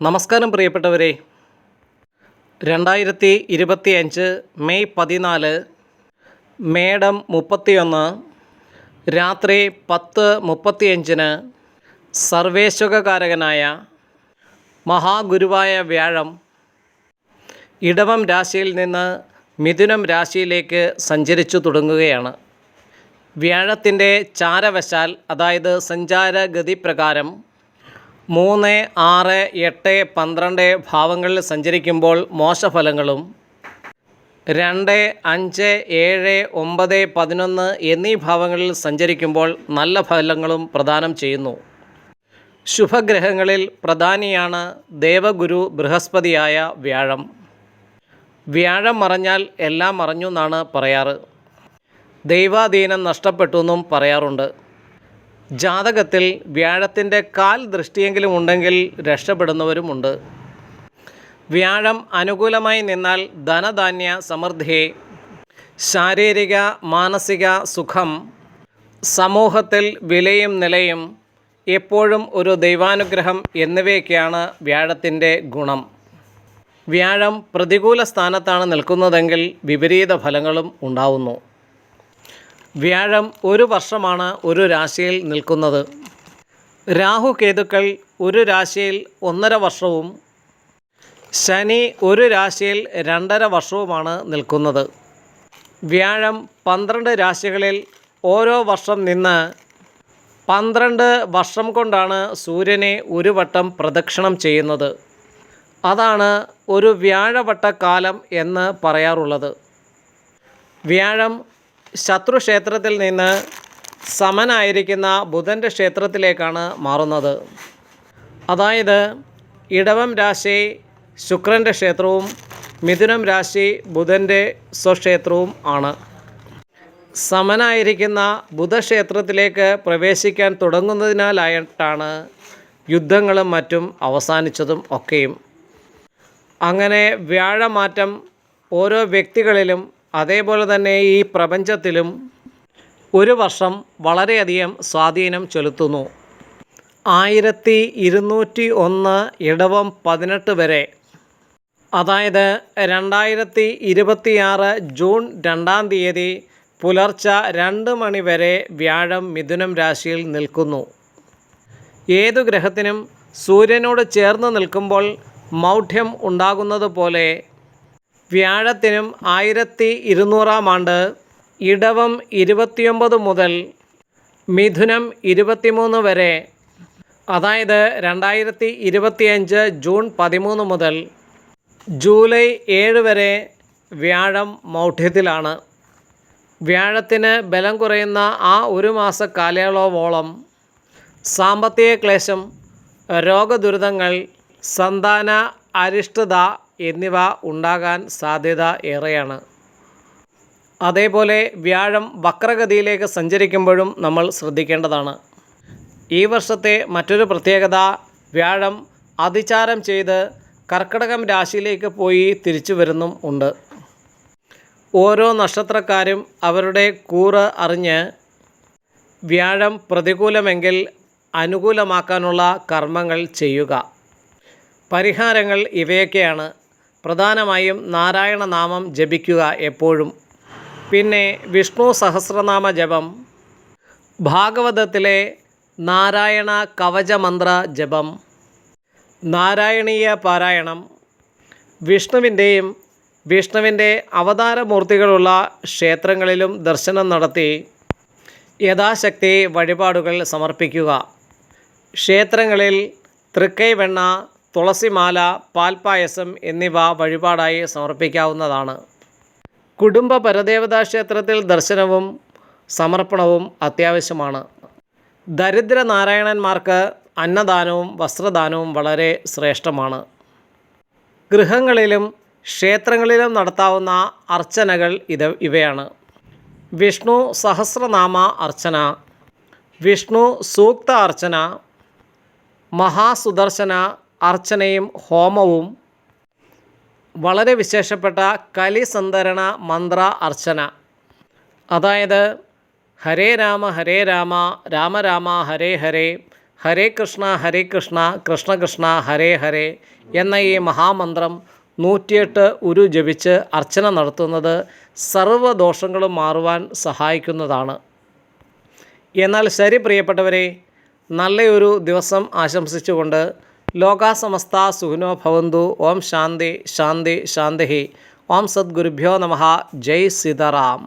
നമസ്കാരം പ്രിയപ്പെട്ടവരെ. രണ്ടായിരത്തി ഇരുപത്തി അഞ്ച് മെയ് പതിനാല് മേഡം മുപ്പത്തിയൊന്ന് രാത്രി പത്ത് മുപ്പത്തിയഞ്ചിന് സർവേശ്വകാരകനായ മഹാഗുരുവായ വ്യാഴം ഇടവം രാശിയിൽ നിന്ന് മിഥുനം രാശിയിലേക്ക് സഞ്ചരിച്ചു തുടങ്ങുകയാണ്. വ്യാഴത്തിന്റെ ചാരവശാൽ അതായത് സഞ്ചാരഗതി പ്രകാരം മൂന്ന് ആറ് എട്ട് പന്ത്രണ്ട് ഭാവങ്ങളിൽ സഞ്ചരിക്കുമ്പോൾ മോശഫലങ്ങളും രണ്ട് അഞ്ച് ഏഴ് ഒമ്പത് പതിനൊന്ന് എന്നീ ഭാവങ്ങളിൽ സഞ്ചരിക്കുമ്പോൾ നല്ല ഫലങ്ങളും പ്രദാനം ചെയ്യുന്നു. ശുഭഗ്രഹങ്ങളിൽ പ്രധാനിയാണ് ദേവഗുരു ബൃഹസ്പതിയായ വ്യാഴം. വ്യാഴം മറഞ്ഞാൽ എല്ലാം മറഞ്ഞു എന്നാണ് പറയാറ്. ദൈവാധീനം നഷ്ടപ്പെട്ടു എന്നും പറയാറുണ്ട്. ജാതകത്തിൽ വ്യാഴത്തിന്റെ കാൽ ദൃഷ്ടിയെങ്കിലും ഉണ്ടെങ്കിൽ രക്ഷപ്പെടുന്നവരുമുണ്ട്. വ്യാഴം അനുകൂലമായി നിന്നാൽ ധനധാന്യ സമൃദ്ധി ശാരീരിക മാനസിക സുഖം സമൂഹത്തിൽ വിലയും നിലയും എപ്പോഴും ഒരു ദൈവാനുഗ്രഹം എന്നിവയൊക്കെയാണ് വ്യാഴത്തിന്റെ ഗുണം. വ്യാഴം പ്രതികൂല സ്ഥാനത്താണ് നിൽക്കുന്നതെങ്കിൽ വിപരീത ഫലങ്ങളും ഉണ്ടാവുന്നു. വ്യാഴം ഒരു വർഷമാണ് ഒരു രാശിയിൽ നിൽക്കുന്നത്. രാഹു കേതുക്കൾ ഒരു രാശിയിൽ ഒന്നര വർഷവും ശനി ഒരു രാശിയിൽ രണ്ടര വർഷവുമാണ് നിൽക്കുന്നത്. വ്യാഴം പന്ത്രണ്ട് രാശികളിൽ ഓരോ വർഷം നിന്ന് പന്ത്രണ്ട് വർഷം കൊണ്ടാണ് സൂര്യനെ ഒരു വട്ടം പ്രദക്ഷിണം ചെയ്യുന്നത്. അതാണ് ഒരു വ്യാഴവട്ടക്കാലം എന്ന് പറയാറുള്ളത്. വ്യാഴം ശത്രുക്ഷേത്രത്തിൽ നിന്ന് സമനായിരിക്കുന്ന ബുധന്റെ ക്ഷേത്രത്തിലേക്കാണ് മാറുന്നത്. അതായത് ഇടവം രാശി ശുക്രന്റെ ക്ഷേത്രവും മിഥുനം രാശി ബുധന്റെ സ്വക്ഷേത്രവും ആണ്. സമനായിരിക്കുന്ന ബുധക്ഷേത്രത്തിലേക്ക് പ്രവേശിക്കാൻ തുടങ്ങുന്നതിനാലായിട്ടാണ് യുദ്ധങ്ങളും മറ്റും അവസാനിച്ചതും ഒക്കെയും. അങ്ങനെ വ്യാഴമാറ്റം ഓരോ വ്യക്തികളിലും അതേപോലെ തന്നെ ഈ പ്രപഞ്ചത്തിലും ഒരു വർഷം വളരെയധികം സ്വാധീനം ചെലുത്തുന്നു. ആയിരത്തി ഇരുന്നൂറ്റി ഒന്ന് ഇടവം പതിനെട്ട് വരെ അതായത് രണ്ടായിരത്തി ഇരുപത്തിയാറ് ജൂൺ രണ്ടാം തീയതി പുലർച്ച രണ്ട് മണി വരെ വ്യാഴം മിഥുനം രാശിയിൽ നിൽക്കുന്നു. ഏതു ഗ്രഹത്തിനും സൂര്യനോട് ചേർന്ന് നിൽക്കുമ്പോൾ മൗഢ്യം ഉണ്ടാകുന്നത് പോലെ വ്യാഴത്തിനും ആയിരത്തി ഇരുന്നൂറാം ആണ്ട് ഇടവം ഇരുപത്തിയൊമ്പത് മുതൽ മിഥുനം ഇരുപത്തിമൂന്ന് വരെ അതായത് രണ്ടായിരത്തി ഇരുപത്തിയഞ്ച് ജൂൺ പതിമൂന്ന് മുതൽ ജൂലൈ ഏഴ് വരെ വ്യാഴം മൗഢ്യത്തിലാണ്. വ്യാഴത്തിന് ബലം കുറയുന്ന ആ ഒരു മാസ കാലയളവോളം സാമ്പത്തിക ക്ലേശം രോഗദുരിതങ്ങൾ സന്താന അരിഷ്ടത എന്നിവ ഉണ്ടാകാൻ സാധ്യത ഏറെയാണ്. അതേപോലെ വ്യാഴം വക്രഗതിയിലേക്ക് സഞ്ചരിക്കുമ്പോഴും നമ്മൾ ശ്രദ്ധിക്കേണ്ടതാണ്. ഈ വർഷത്തെ മറ്റൊരു പ്രത്യേകത വ്യാഴം അതിചാരം ചെയ്ത് കർക്കിടകം രാശിയിലേക്ക് പോയി തിരിച്ചു വരുന്നും ഉണ്ട്. ഓരോ നക്ഷത്രക്കാരും അവരുടെ കൂറ് അറിഞ്ഞ് വ്യാഴം പ്രതികൂലമെങ്കിൽ അനുകൂലമാക്കാനുള്ള കർമ്മങ്ങൾ ചെയ്യുക. പരിഹാരങ്ങൾ ഇവയൊക്കെയാണ്. പ്രധാനമായും നാരായണ നാമം ജപിക്കുക എപ്പോഴും. പിന്നെ വിഷ്ണു സഹസ്രനാമ ജപം. ഭാഗവതത്തിലെ നാരായണ കവചമന്ത്ര ജപം. നാരായണീയ പാരായണം. വിഷ്ണുവിന്റെയും വിഷ്ണുവിന്റെ അവതാരമൂർത്തികളുള്ള ക്ഷേത്രങ്ങളിലും ദർശനം നടത്തി യഥാശക്തി വഴിപാടുകൾ സമർപ്പിക്കുക. ക്ഷേത്രങ്ങളിൽ തൃക്കൈവെണ്ണ തുളസിമാല പാൽപായസം എന്നിവ വഴിപാടായി സമർപ്പിക്കാവുന്നതാണ്. കുടുംബ പരദേവതാ ക്ഷേത്രത്തിൽ ദർശനവും സമർപ്പണവും അത്യാവശ്യമാണ്. ദരിദ്ര നാരായണന്മാർക്ക് അന്നദാനവും വസ്ത്രദാനവും വളരെ ശ്രേഷ്ഠമാണ്. ഗൃഹങ്ങളിലും ക്ഷേത്രങ്ങളിലും നടത്താവുന്ന അർച്ചനകൾ ഇത് ഇവയാണ്. വിഷ്ണു സഹസ്രനാമ അർച്ചന വിഷ്ണു സൂക്ത അർച്ചന മഹാസുദർശന അർച്ചനയും ഹോമവും. വളരെ വിശേഷപ്പെട്ട കലിസന്ധരണ മന്ത്ര അർച്ചന. അതായത് ഹരേ രാമ ഹരേ രാമ രാമ രാമ ഹരേ ഹരേ ഹരേ കൃഷ്ണ ഹരേ കൃഷ്ണ കൃഷ്ണ കൃഷ്ണ ഹരേ ഹരേ എന്ന ഈ മഹാമന്ത്രം നൂറ്റിയെട്ട് ഉരു ജപിച്ച് അർച്ചന നടത്തുന്നത് സർവദോഷങ്ങളും മാറുവാൻ സഹായിക്കുന്നതാണ്. എന്നാൽ ശരി പ്രിയപ്പെട്ടവരെ നല്ലയൊരു ദിവസം ആശംസിച്ചുകൊണ്ട് లోకా సమస్త సుఖినో భవందు ఓం శాంతి శాంతి శాంతి. ఓం సద్గురుభ్యో నమ. జై సీతారాం.